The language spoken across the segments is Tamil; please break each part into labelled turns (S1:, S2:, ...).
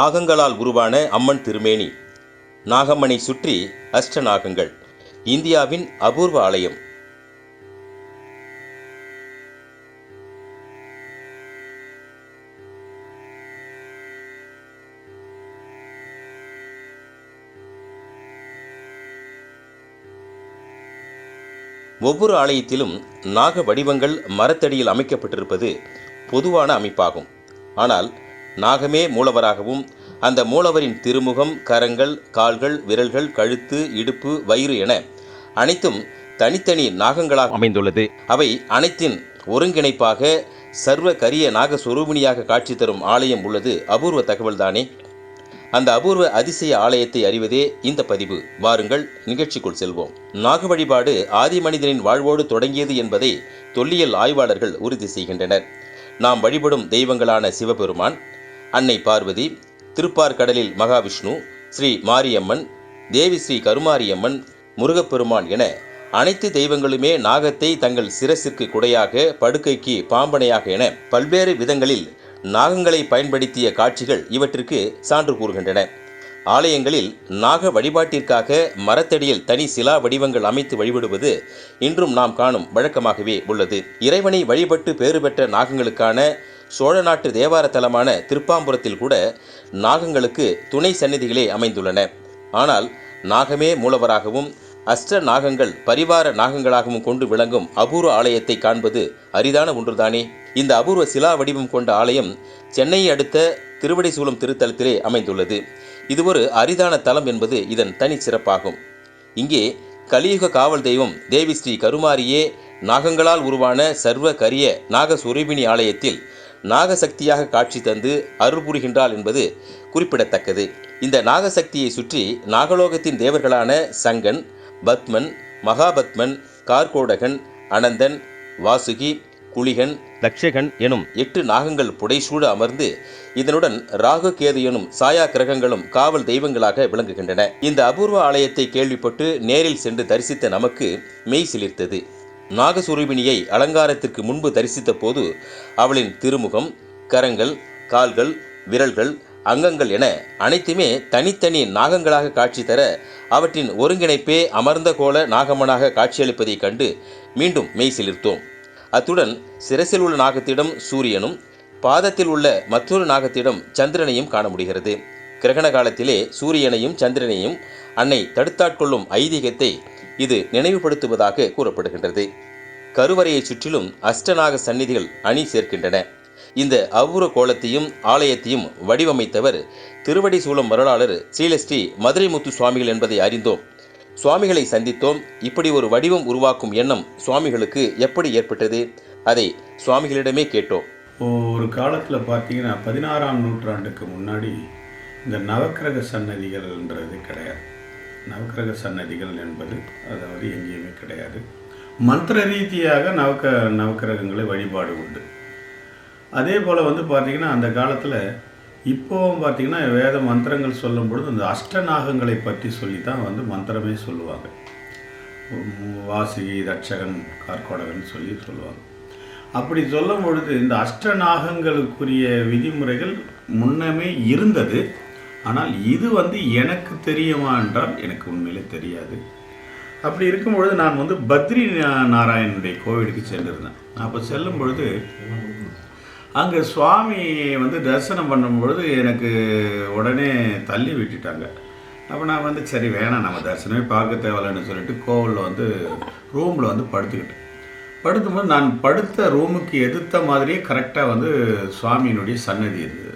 S1: நாகங்களால் உருவான அம்மன் திருமேனி. நாகம்மனை சுற்றி அஷ்ட நாகங்கள் இந்தியாவின் அபூர்வ ஆலயம். ஒவ்வொரு ஆலயத்திலும் நாக வடிவங்கள் மரத்தடியில் அமைக்கப்பட்டிருப்பது பொதுவான அமைப்பாகும். ஆனால் நாகமே மூலவராகவும் அந்த மூலவரின் திருமுகம் கரங்கள் கால்கள் விரல்கள் கழுத்து இடுப்பு வயிறு என அனைத்தும் தனித்தனி நாகங்களாக அமைந்துள்ளது. அவை அனைத்தின் ஒருங்கிணைப்பாக சர்வ கரிய நாகஸ்வரூபிணியாக காட்சி தரும் ஆலயம் உள்ளது. அபூர்வ தகவல்தானே? அந்த அபூர்வ அதிசய ஆலயத்தை அறிவதே இந்த பதிவு. வாருங்கள் நிகழ்ச்சிக்குள் செல்வோம். நாக வழிபாடு ஆதி மனிதனின் வாழ்வோடு தொடங்கியது என்பதை தொல்லியல் ஆய்வாளர்கள் உறுதி செய்கின்றனர். நாம் வழிபடும் தெய்வங்களான சிவபெருமான் அன்னை பார்வதி திருப்பார்கடலில் மகாவிஷ்ணு ஸ்ரீ மாரியம்மன் தேவி ஸ்ரீ கருமாரியம்மன் முருகப்பெருமான் என அனைத்து தெய்வங்களுமே நாகத்தை தங்கள் சிரசிற்கு குடையாக படுக்கைக்கு பாம்பனையாக என பல்வேறு விதங்களில் நாகங்களை பயன்படுத்திய காட்சிகள் இவற்றிற்கு சான்று கூறுகின்றன. ஆலயங்களில் நாக வழிபாட்டிற்காக மரத்தடியில் தனி சிலா வடிவங்கள் அமைத்து வழிபடுவது இன்றும் நாம் காணும் வழக்கமாகவே உள்ளது. இறைவனை வழிபட்டு பேறு பெற்ற நாகங்களுக்கான சோழ நாட்டு தேவார தலமான திருப்பாம்புரத்தில் கூட நாகங்களுக்கு துணை சந்நிதிகளே அமைந்துள்ளன. ஆனால் நாகமே மூலவராகவும் அஷ்ட நாகங்கள் பரிவார நாகங்களாகவும் கொண்டு விளங்கும் அபூர்வ ஆலயத்தை காண்பது அரிதான ஒன்றுதானே? இந்த அபூர்வ சிலா வடிவம் கொண்ட ஆலயம் சென்னையை அடுத்த திருவடிசூலம் திருத்தலத்திலே அமைந்துள்ளது. இது ஒரு அரிதான தலம் என்பது இதன் தனி சிறப்பாகும். இங்கே கலியுக காவல் தெய்வம் தேவி ஸ்ரீ கருமாரியே நாகங்களால் உருவான சர்வ கரிய நாகஸ்வரூபிணி ஆலயத்தில் நாகசக்தியாக காட்சி தந்து அருள்புரிகின்றாள் என்பது குறிப்பிடத்தக்கது. இந்த நாகசக்தியை சுற்றி நாகலோகத்தின் தேவர்களான சங்கன் பத்மன் மகாபத்மன் கார்கோடகன் அனந்தன் வாசுகி குளிகன் லக்ஷகன் எனும் எட்டு நாகங்கள் புடைசூழ அமர்ந்து இதனுடன் ராகு கேது எனும் சாயா கிரகங்களும் காவல் தெய்வங்களாக விளங்குகின்றன. இந்த அபூர்வ ஆலயத்தை கேள்விப்பட்டு நேரில் சென்று தரிசித்த நமக்கு மெய் சிலிர்த்தது. நாகசுரூபிணியை அலங்காரத்திற்கு முன்பு தரிசித்த போது அவளின் திருமுகம் கரங்கள் கால்கள் விரல்கள் அங்கங்கள் என அனைத்துமே தனித்தனி நாகங்களாக காட்சி தர அவற்றின் ஒருங்கிணைப்பே அமர்ந்த கோல நாகமனாக காட்சியளிப்பதைக் கண்டு மீண்டும் மெய் சிலிர்த்தோம். அத்துடன் சிரசில் உள்ள நாகத்திடம் சூரியனும் பாதத்தில் உள்ள மற்றொரு நாகத்திடம் சந்திரனையும் காண முடிகிறது. கிரகண காலத்திலே சூரியனையும் சந்திரனையும் அன்னை தடுத்தாட்கொள்ளும் ஐதீகத்தை இது நினைவுபடுத்துவதாக கூறப்படுகின்றது. கருவறையை சுற்றிலும் அஷ்டநாக சந்நிதிகள் அணி சேர்க்கின்றன. இந்த அவ்வுர கோலத்தையும் ஆலயத்தையும் வடிவமைத்தவர் திருவடி சூலம் மருளாளர் ஸ்ரீலஸ்ரீ மதுரை முத்து சுவாமிகள் என்பதை அறிந்தோம். சுவாமிகளை சந்தித்தோம். இப்படி ஒரு வடிவம் உருவாக்கும் எண்ணம் சுவாமிகளுக்கு எப்படி ஏற்பட்டது? அதை சுவாமிகளிடமே கேட்டோம்.
S2: ஒரு காலத்தில் பார்த்தீங்கன்னா பதினாறாம் நூற்றாண்டுக்கு முன்னாடி இந்த நவக்கிரக சன்னதிகள்ன்றது கிடையாது. நவக்கிரக சன்னதிகள் என்பது அதாவது எங்கேயுமே கிடையாது. மந்திர ரீதியாக நவக்க நவக்கிரகங்களை வழிபாடு உண்டு. அதே போல் வந்து பார்த்திங்கன்னா அந்த காலத்தில் இப்போவும் பார்த்திங்கன்னா வேத மந்திரங்கள் சொல்லும் பொழுது இந்த அஷ்டநாகங்களை பற்றி சொல்லி தான் வந்து மந்திரமே சொல்லுவாங்க. வாசுகி தட்சகன் கார்கோடகன் சொல்லி சொல்லுவாங்க. அப்படி சொல்லும் பொழுது இந்த அஷ்டநாகங்களுக்குரிய விதிமுறைகள் முன்னமே இருந்தது. ஆனால் இது வந்து எனக்கு தெரியுமா என்றால் எனக்கு உண்மையிலே தெரியாது. அப்படி இருக்கும் பொழுது நான் வந்து பத்ரி நாராயணனுடைய கோவிலுக்கு சென்றிருந்தேன். அப்போ செல்லும் பொழுது அங்கே சுவாமி வந்து தரிசனம் பண்ணும்பொழுது எனக்கு உடனே தள்ளி விட்டுட்டாங்க. அப்போ நான் வந்து சரி வேணாம் நம்ம தரிசனமே பார்க்க தேவையில்லைன்னு சொல்லிட்டு கோவிலில் வந்து ரூமில் வந்து படுத்துக்கிட்டேன். படுத்தும்போது நான் படுத்த ரூமுக்கு எதிர்த்த மாதிரியே கரெக்டாக வந்து சுவாமியினுடைய சன்னதி இருந்தது.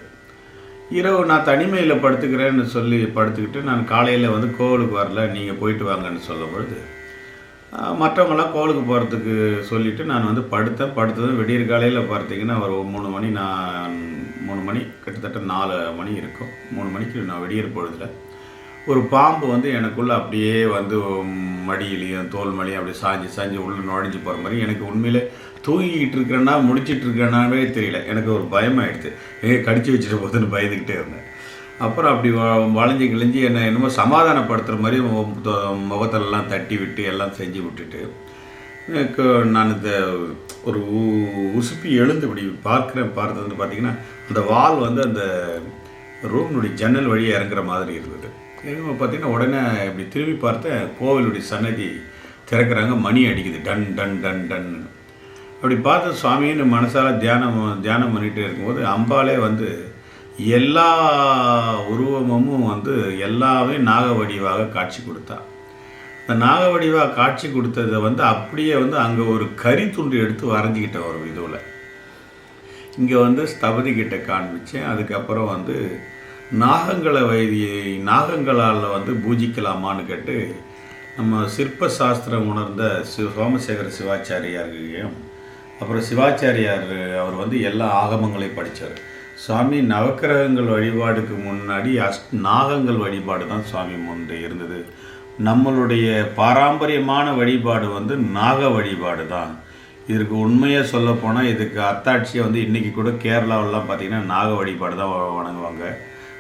S2: இரவு நான் தனிமையில் படுத்துக்கிறேன்னு சொல்லி படுத்துக்கிட்டு நான் காலையில் வந்து கோவிலுக்கு வரல. நீங்கள் போயிட்டு வாங்கன்னு சொல்லும் பொழுது மற்றவங்களாம் கோவிலுக்கு போகிறதுக்கு சொல்லிவிட்டு நான் வந்து படுத்தேன். படுத்ததும் விடியற் காலையில் பார்த்தீங்கன்னா ஒரு மூணு மணி நான் மூணு மணி கிட்டத்தட்ட நாலு மணி இருக்கும். மூணு மணிக்கு நான் விடியற் பொழுதுல ஒரு பாம்பு வந்து எனக்குள்ளே அப்படியே வந்து மடியிலையும் தோல் மடியும் அப்படி சாஞ்சு சாஞ்சு உள்ளே நுழைஞ்சு போகிற மாதிரி எனக்கு உண்மையிலே தூங்கிக்கிட்டு இருக்கிறேன்னா முடிச்சிட்டு இருக்கேனாவே தெரியல. எனக்கு ஒரு பயமாயிடுச்சு. ஏ கடிச்சு வச்சுட்டு போகுதுன்னு பயந்துக்கிட்டே இருந்தேன். அப்புறம் அப்படி வ- வளைஞ்சு கிழிஞ்சு என்னை என்னமோ சமாதானப்படுத்துகிற மாதிரி முகத்திலலாம் தட்டி விட்டு எல்லாம் செஞ்சு விட்டுட்டு எனக்கு நான் இந்த ஒரு உ- உசுப்பி எழுந்து இப்படி பார்க்குறேன் பார்த்தது வந்து பார்த்தீங்கன்னா அந்த வால் வந்து அந்த ரூம்னுடைய ஜன்னல் வழியாக இறங்குற மாதிரி இருந்தது. பார்த்திங்கன்னா பார்த்தீங்கன்னா உடனே இப்படி திரும்பி பார்த்தேன் கோவிலுடைய சன்னதி திறக்கிறாங்க மணி அடிக்குது. டன் டன் டன் டன். அப்படி பார்த்து சுவாமின்னு மனசால் தியானம் தியானம் பண்ணிகிட்டே இருக்கும்போது அம்பாலே வந்து எல்லா உருவமும் வந்து எல்லாமே நாக வடிவாக காட்சி கொடுத்தா. இந்த நாக வடிவாக காட்சி கொடுத்ததை வந்து அப்படியே வந்து அங்கே ஒரு கறி துண்டு எடுத்து வரைஞ்சிக்கிட்டேன் ஒரு இதுவில். இங்கே வந்து ஸ்தபதி கிட்ட காண்பிச்சேன். அதுக்கப்புறம் வந்து நாகங்களை வைதியை நாகங்களால் வந்து பூஜிக்கலாமான்னு கேட்டு நம்ம சிற்ப சாஸ்திரம் உணர்ந்த சி சோமசேகர சிவாச்சாரியார்களையும் அப்புறம் சிவாச்சாரியார் அவர் வந்து எல்லா ஆகமங்களையும் படித்தார் சுவாமி நவக்கிரகங்கள் வழிபாடுக்கு முன்னாடி அஸ் நாகங்கள் வழிபாடு தான் சுவாமி முன்பு இருந்தது. நம்மளுடைய பாரம்பரியமான வழிபாடு வந்து நாக வழிபாடு தான். இதற்கு உண்மையாக சொல்லப்போனால் இதுக்கு அத்தாட்சியை வந்து இன்றைக்கி கூட கேரளாவிலலாம் பார்த்திங்கன்னா நாக வழிபாடு தான் வணங்குவாங்க.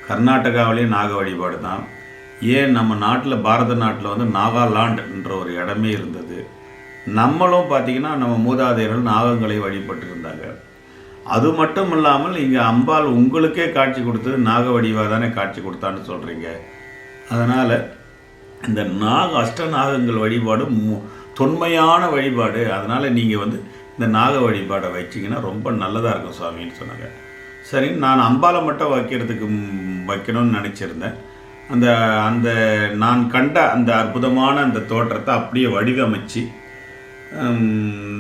S2: கர்நாடகாவிலேயும் நாக வழிபாடு தான். ஏன் நம்ம நாட்டில் பாரத நாட்டில் வந்து நாகாலாண்டுன்ற ஒரு இடமே இருந்தது. நம்மளும் பார்த்திங்கன்னா நம்ம மூதாதையர்கள் நாகங்களை வழிபட்டு இருந்தாங்க அது மட்டும் இல்லாமல் இங்கே அம்பாள் உங்களுக்கே காட்சி கொடுத்தது நாக வடிவாக தானே காட்சி கொடுத்தான்னு சொல்கிறீங்க அதனால் இந்த நாக அஷ்டநாகங்கள் வழிபாடு மு- தொன்மையான வழிபாடு. அதனால் நீங்கள் வந்து இந்த நாக வழிபாடை வச்சிங்கன்னா ரொம்ப நல்லதாக இருக்கும் சுவாமின்னு சொன்னாங்க. சரி நான் அம்பாலை மட்டும் வைக்கிறதுக்கு வைக்கணும்னு நினச்சிருந்தேன். அந்த அந்த நான் கண்ட அந்த அற்புதமான அந்த தோற்றத்தை அப்படியே வடிவமைச்சு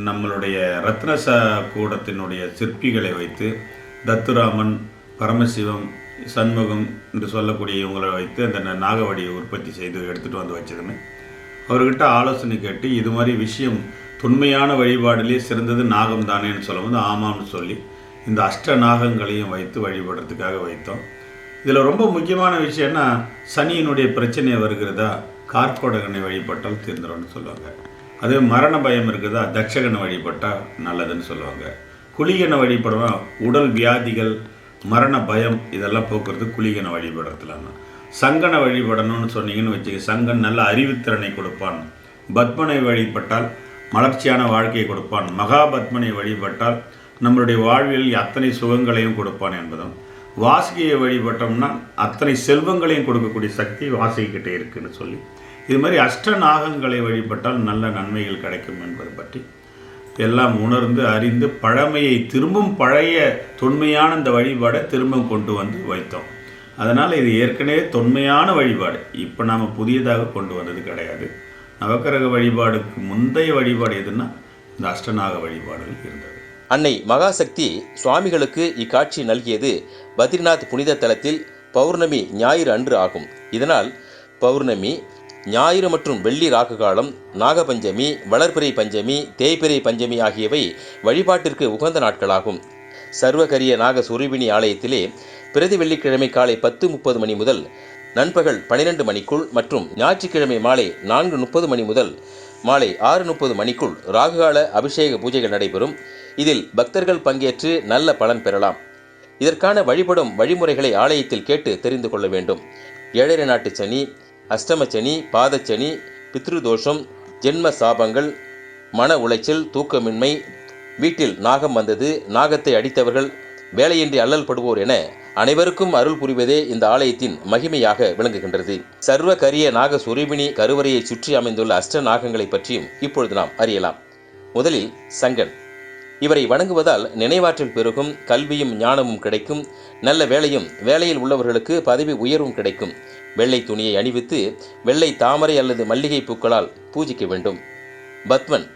S2: நம்மளுடைய ரத்னச கூடத்தினுடைய சிற்பிகளை வைத்து தத்துராமன் பரமசிவம் சண்முகம் என்று சொல்லக்கூடிய இவங்களை வைத்து அந்த நாகவடியை உற்பத்தி செய்து எடுத்துகிட்டு வந்து வச்சதுமே அவர்கிட்ட ஆலோசனை கேட்டு இது மாதிரி விஷயம் தொன்மையான வழிபாடிலே சிறந்தது நாகம் தானேன்னு சொல்லும்போது ஆமாம்னு சொல்லி இந்த அஷ்ட நாகங்களையும் வைத்து வழிபடுறதுக்காக வைத்தோம். இதில் ரொம்ப முக்கியமான விஷயம்னா சனியினுடைய பிரச்சனை வருகிறதா? கார்கோடகனை வழிபட்டால் தீர்ந்துடும் சொல்லுவாங்க. அதே மரண பயம் இருக்குதா? தட்சகனை வழிபட்டால் நல்லதுன்னு சொல்லுவாங்க. குளிகனை வழிபடுவோம் உடல் வியாதிகள் மரண பயம் இதெல்லாம் போக்குறது குளிகனை வழிபடுறதுலாம? சங்கனை வழிபடணும்னு சொன்னீங்கன்னு வச்சுக்க சங்கன் நல்ல அறிவுத்திறனை கொடுப்பான். பத்மனை வழிபட்டால் மலர்ச்சியான வாழ்க்கையை கொடுப்பான். மகாபத்மனை வழிபட்டால் நம்மளுடைய வாழ்வில் அத்தனை சுகங்களையும் கொடுப்பான் என்பதும். வாசுகியை வழிபட்டோம்னா அத்தனை செல்வங்களையும் கொடுக்கக்கூடிய சக்தி வாசுகிக்கிட்டே இருக்குன்னு சொல்லி இது மாதிரி அஷ்டநாகங்களை வழிபட்டால் நல்ல நன்மைகள் கிடைக்கும் என்பது பற்றி. எல்லாம் உணர்ந்து அறிந்து பழமையை திரும்பும் பழைய தொன்மையான இந்த வழிபாடை திரும்பவும் கொண்டு வந்து வைத்தோம். அதனால் இது ஏற்கனவே தொன்மையான வழிபாடு. இப்போ நாம் புதியதாக கொண்டு வந்தது கிடையாது. நவக்கிரக வழிபாடுக்கு முந்தைய வழிபாடு எதுன்னா இந்த அஷ்டநாக வழிபாடுகள் இருந்தது.
S1: அன்னை மகாசக்தி சுவாமிகளுக்கு இக்காட்சி நல்கியது பத்ரிநாத் புனித தலத்தில் பௌர்ணமி ஞாயிறு அன்று ஆகும். இதனால் பௌர்ணமி ஞாயிறு மற்றும் வெள்ளி ராகு காலம் நாகபஞ்சமி வளர்பிறை பஞ்சமி தேய்பிறை பஞ்சமி ஆகியவை வழிபாட்டிற்கு உகந்த நாட்களாகும். சர்வகரிய நாக சுரூபிணி ஆலயத்திலே பிரதி வெள்ளிக்கிழமை காலை பத்து முப்பது மணி முதல் நண்பகல் பனிரெண்டு மணிக்குள் மற்றும் ஞாயிற்றுக்கிழமை மாலை நான்கு முப்பது மணி முதல் மாலை ஆறு முப்பது மணிக்குள் ராகுகால அபிஷேக பூஜைகள் நடைபெறும். இதில் பக்தர்கள் பங்கேற்று நல்ல பலன் பெறலாம். இதற்கான வழிபடும் வழிமுறைகளை ஆலயத்தில் கேட்டு தெரிந்து கொள்ள வேண்டும். ஏழரை நாட்டு சனி அஷ்டமச்சனி பாதச்சனி பித்ருதோஷம் ஜென்ம சாபங்கள் மன உளைச்சல் தூக்கமின்மை வீட்டில் நாகம் வந்தது நாகத்தை அடித்தவர்கள் வேலையின்றி அல்லல் படுவோர் என அனைவருக்கும் அருள் புரிவதே இந்த ஆலயத்தின் மகிமையாக விளங்குகின்றது. சர்வ கரிய நாக சுரூபிணி கருவறையை சுற்றி அமைந்துள்ள அஷ்ட நாகங்களை பற்றியும் இப்பொழுது நாம் அறியலாம். முதலில் சங்கன். இவரை வணங்குவதால் நினைவாற்றல் பெருகும் கல்வியும் ஞானமும் கிடைக்கும் நல்ல வேலையும் வேலையில் உள்ளவர்களுக்கு பதவி உயர்வும் கிடைக்கும். வெள்ளை துணியை அணிவித்து வெள்ளை தாமரை அல்லது மல்லிகை பூக்களால் பூஜிக்க வேண்டும். பத்மன்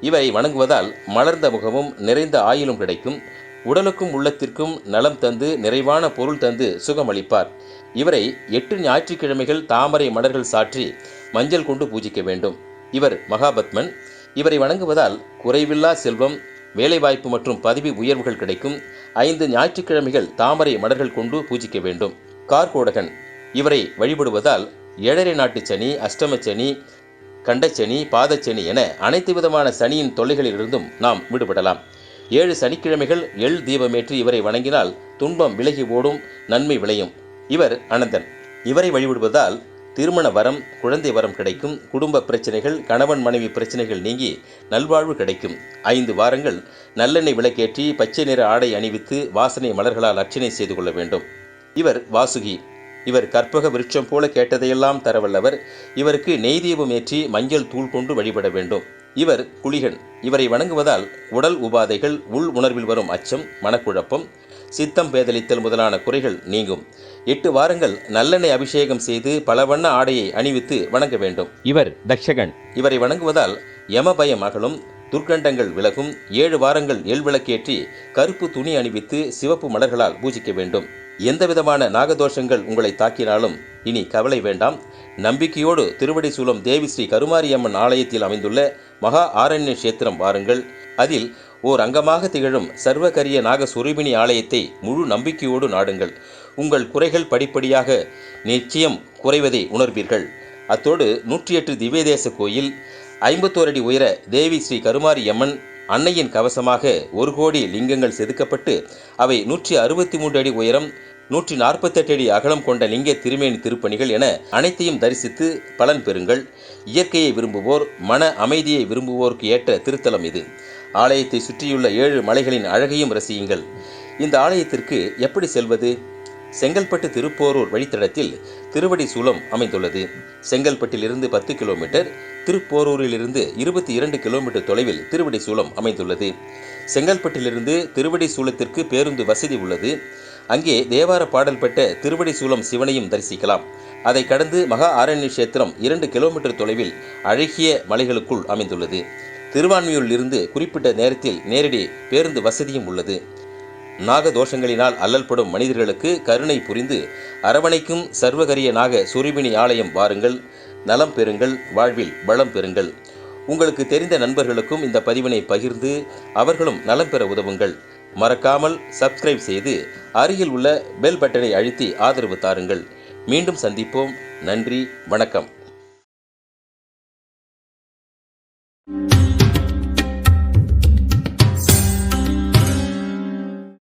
S1: இவரை வணங்குவதால் மலர்ந்த முகமும் நிறைந்த ஆயுளும் கிடைக்கும். உடலுக்கும் உள்ளத்திற்கும் நலம் தந்து நிறைவான பொருள் தந்து சுகமளிப்பார் இவரை எட்டு ஞாயிற்றுக்கிழமைகள் தாமரை மலர்கள் சாற்றி மஞ்சள் கொண்டு பூஜிக்க வேண்டும். இவர் மகாபத்மன். இவரை வணங்குவதால் குறைவில்லா செல்வம் வேலைவாய்ப்பு மற்றும் பதவி உயர்வுகள் கிடைக்கும். ஐந்து ஞாயிற்றுக்கிழமைகள் தாமரை மலர்கள் கொண்டு பூஜிக்க வேண்டும். கார்கோடகன் இவரை வழிபடுவதால் ஏழரை நாட்டு சனி அஷ்டம சனி கண்டச்சனி பாதச்சனி என அனைத்து விதமான சனியின் தொல்லைகளிலிருந்தும் நாம் விடுபடலாம். ஏழு சனிக்கிழமைகள் எள் தீபமேற்றி இவரை வணங்கினால் துன்பம் விலகி ஓடும் நன்மை விளையும். இவர் அனந்தன். இவரை வழிபடுவதால் திருமண வரம் குழந்தை வரம் கிடைக்கும் குடும்ப பிரச்சனைகள் கணவன் மனைவி பிரச்சனைகள் நீங்கி நல்வாழ்வு கிடைக்கும். ஐந்து வாரங்கள் நல்லெண்ணெய் விளக்கேற்றி பச்சை நிற ஆடை அணிவித்து வாசனை மலர்களால் அர்ச்சனை செய்து கொள்ள வேண்டும். இவர் வாசுகி. இவர் கற்பக விருட்சம் போல கேட்டதையெல்லாம் தரவல்லவர். இவருக்கு நெய் தீபம் ஏற்றி மஞ்சள் தூள் கொண்டு வழிபட வேண்டும். இவர் குளிகன். இவரை வணங்குவதால் உடல் உபாதைகள் உள் உணர்வில் வரும் அச்சம் மனக்குழப்பம் சித்தம் பேதலித்தல் முதலான குறைகள் நீங்கும். எட்டு வாரங்கள் நல்லெண்ணெய் அபிஷேகம் செய்து பல வண்ண ஆடையை அணிவித்து வணங்க வேண்டும். இவர் தக்ஷகன். இவரை வணங்குவதால் யம பயம் அகலும் துர்க்கண்டங்கள் விலகும் ஏழு வாரங்கள் எள் விளக்கேற்றி கருப்பு துணி அணிவித்து சிவப்பு மலர்களால் பூஜிக்க வேண்டும். எந்தவிதமான நாகதோஷங்கள் உங்களை தாக்கினாலும் இனி கவலை வேண்டாம். நம்பிக்கையோடு திருவடி சூலம் தேவி ஸ்ரீ கருமாரியம்மன் ஆலயத்தில் அமைந்துள்ள மகா ஆரண்ய கஷேத்திரம் வாருங்கள். அதில் ஓர் அங்கமாக திகழும் சர்வகரிய நாக சுரூபிணி ஆலயத்தை முழு நம்பிக்கையோடு நாடுங்கள். உங்கள் குறைகள் படிப்படியாக நிச்சயம் குறைவதை உணர்வீர்கள். அத்தோடு நூற்றி எட்டு திவ்யதேச கோயில் ஐம்பத்தோரு அடி உயர தேவி ஸ்ரீ கருமாரி அம்மன் அன்னையின் கவசமாக ஒரு கோடி லிங்கங்கள் செதுக்கப்பட்டு அவை நூற்றி அறுபத்தி மூன்று அடி உயரம் நூற்றி நாற்பத்தெட்டு அடி அகலம் கொண்ட லிங்க திருமேனி திருப்பணிகள் என அனைத்தையும் தரிசித்து பலன் பெறுங்கள். இயற்கையை விரும்புவோர் மன அமைதியை விரும்புவோருக்கு ஏற்ற திருத்தலம் இது. ஆலயத்தை சுற்றியுள்ள ஏழு மலைகளின் அழகையும் ரசியுங்கள். இந்த ஆலயத்திற்கு எப்படி செல்வது? செங்கல்பட்டு திருப்போரூர் வழித்தடத்தில் திருவடி சூலம் அமைந்துள்ளது. செங்கல்பட்டிலிருந்து பத்து கிலோமீட்டர் திருப்போரூரிலிருந்து இருபத்தி இரண்டு கிலோமீட்டர் தொலைவில் திருவடி சூலம் அமைந்துள்ளது. செங்கல்பட்டிலிருந்து திருவடி சூலத்திற்கு பேருந்து வசதி உள்ளது. அங்கே தேவார பாடல் பெற்ற திருவடி சூலம் சிவனையும் தரிசிக்கலாம். அதை கடந்து மகா ஆரண்ய கஷேத்திரம் இரண்டு கிலோமீட்டர் தொலைவில் அழகிய மலைகளுக்குள் அமைந்துள்ளது. திருவான்மியூரிலிருந்து குறிப்பிட்ட நேரத்தில் நேரடி பேருந்து வசதியும் உள்ளது. நாக தோஷங்களினால் அல்லல்படும் மனிதர்களுக்கு கருணை புரிந்து அரவணைக்கும் சர்வகரிய நாக சுரூபிணி ஆலயம் வாருங்கள். நலம் பெறுங்கள் வாழ்வில் வளம் பெறுங்கள். உங்களுக்கு தெரிந்த நண்பர்களுக்கும் இந்த பதிவினை பகிர்ந்து அவர்களும் நலம் பெற உதவுங்கள். மறக்காமல் சப்ஸ்கிரைப் செய்து அருகில் உள்ள பெல் பட்டனை அழுத்தி ஆதரவு தாருங்கள். மீண்டும் சந்திப்போம். நன்றி வணக்கம்.